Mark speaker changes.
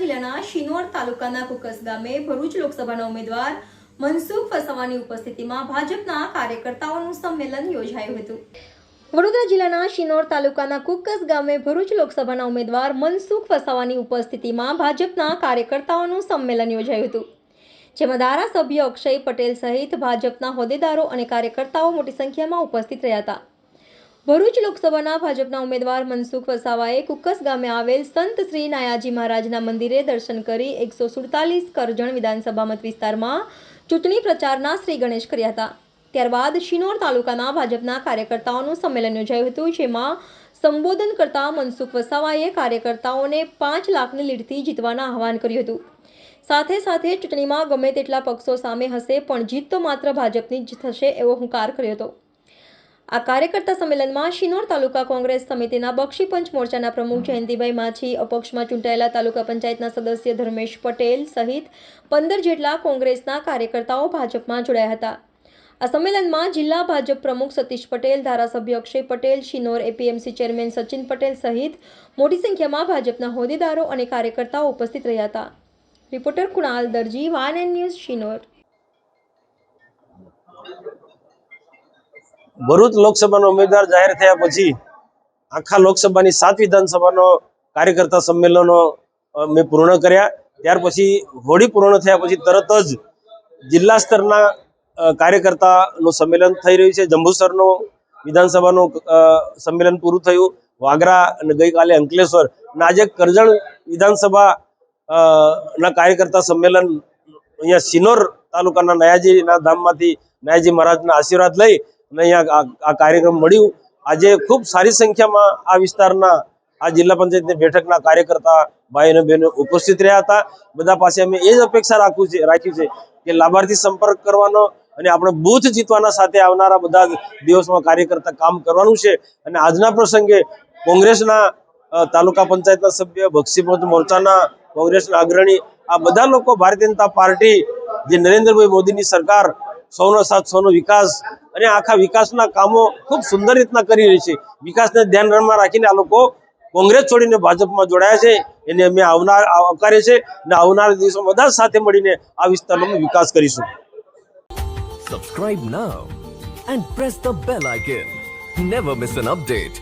Speaker 1: જિલ્લાના શિનોર તાલુકાના કુકસ ગામે ભરૂચ લોકસભાના ઉમેદવાર મનસુખ વસાવાની ઉપસ્થિતિમાં ભાજપના કાર્યકર્તાઓનું સંમેલન યોજાયું હતું. વડોદરા જિલ્લાના શિનોર તાલુકાના કુકસ ગામે ભરૂચ લોકસભાના ઉમેદવાર મનસુખ વસાવાની ઉપસ્થિતિમાં ભાજપના કાર્યકર્તાઓનું સંમેલન યોજાયું હતું. જેમાં ધારાસભ્ય અક્ષય પટેલ સહિત ભાજપના હોદ્દેદારો અને કાર્યકર્તાઓ મોટી સંખ્યામાં ઉપસ્થિત રહ્યા હતા. ભરૂચ લોકસભાના ભાજપના ઉમેદવાર મનસુખ વસાવાએ કુકસ ગામે આવેલ સંત શ્રી નાયાજી મહારાજના મંદિરે દર્શન કરી એકસો સુડતાલીસ કરજણ વિધાનસભા મત વિસ્તારમાં ચૂંટણી પ્રચારના શ્રી ગણેશ કર્યા હતા. ત્યારબાદ શિનોર તાલુકાના ભાજપના કાર્યકર્તાઓનું સંમેલન યોજાયું હતું, જેમાં સંબોધન કરતા મનસુખ વસાવાએ કાર્યકર્તાઓને પાંચ લાખની લીડથી જીતવાના આહવાન કર્યું હતું. સાથે સાથે ચૂંટણીમાં ગમે તેટલા પક્ષો સામે હશે, પણ જીત તો માત્ર ભાજપની જ થશે એવો હુંકાર કર્યો હતો. આ કાર્યકર્તા સંમેલનમાં શિનોર તાલુકા કોંગ્રેસ સમિતિના બક્ષી પંચ મોરચાના પ્રમુખ જયંતિભાઈ માછી અપક્ષમાં ચૂંટાયેલા તાલુકા પંચાયતના સદસ્ય ધર્મેશ પટેલ સહિત પંદર જેટલા કોંગ્રેસના કાર્યકર્તાઓ ભાજપમાં જોડાયા હતા. આ સંમેલનમાં જિલ્લા ભાજપ પ્રમુખ સતીશ પટેલ ધારાસભ્ય અક્ષય પટેલ શિનોર એપીએમસી ચેરમેન સચિન પટેલ સહિત મોટી સંખ્યામાં ભાજપના હોદ્દેદારો અને કાર્યકર્તાઓ ઉપસ્થિત રહ્યા હતા. Reporter Kunal Darji one N news Shinor.
Speaker 2: Bharuch લોકસભાનો ઉમેદવાર જાહેર થયા પછી આખા લોકસભાની સાત વિધાનસભાનો કાર્યકર્તા સંમેલનો મેં પૂર્ણ કર્યા. ત્યાર પછી હોળી પૂર્ણ થયા પછી તરત જ જિલ્લા સ્તરના કાર્યકર્તાનું સંમેલન થઈ રહ્યું છે. જંબુસરનું વિધાનસભાનું સંમેલન પૂરું થયું. વાગરા અને ગઈકાલે અંકલેશ્વર. અને આજે કરજણ વિધાનસભા ના કાર્યકર્તા સંમેલન અહીંયા સિનોર તાલુકાના નયાજીના ધામમાંથી નયાજી મહારાજના આશીર્વાદ લઈ અને અહીંયા આ- કાર્યક્રમ મળ્યું. આજે ખૂબ સારી સંખ્યામાં આ વિસ્તારના આ જિલ્લા પંચાયતની બેઠકના કાર્યકર્તા ભાઈ બહેનો ઉપસ્થિત રહ્યા હતા. બધા પાસે અમે એ જ અપેક્ષા રાખવું છે રાખ્યું છે કે લાભાર્થી સંપર્ક કરવાનો અને આપણે બૂથ જીતવાના સાથે આવનારા બધા દિવસમાં કાર્યકર્તા કામ કરવાનું છે. અને આજના પ્રસંગે કોંગ્રેસના તાલુકા પંચાયતના સભ્ય બક્ષીપંચ મોરચાના કોંગ્રેસના અગ્રણી આ બધા લોકો ભારતીય જનતા પાર્ટી જે નરેન્દ્રભાઈ મોદીની સરકાર સૌનો સાથ, સૌનો વિકાસ અને આખા વિકાસના કામો ખૂબ સુંદર રીતના કરી રહી છે. વિકાસને ધ્યાનમાં રાખીને આ લોકો કોંગ્રેસ છોડીને ભાજપમાં જોડાયા છે. એને અમે આવનાર આવકારે છે અને આવનાર દિવસો બધા સાથે મળીને આ વિસ્તારનો વિકાસ કરીશું.
Speaker 3: Subscribe now and press the bell icon never miss an update.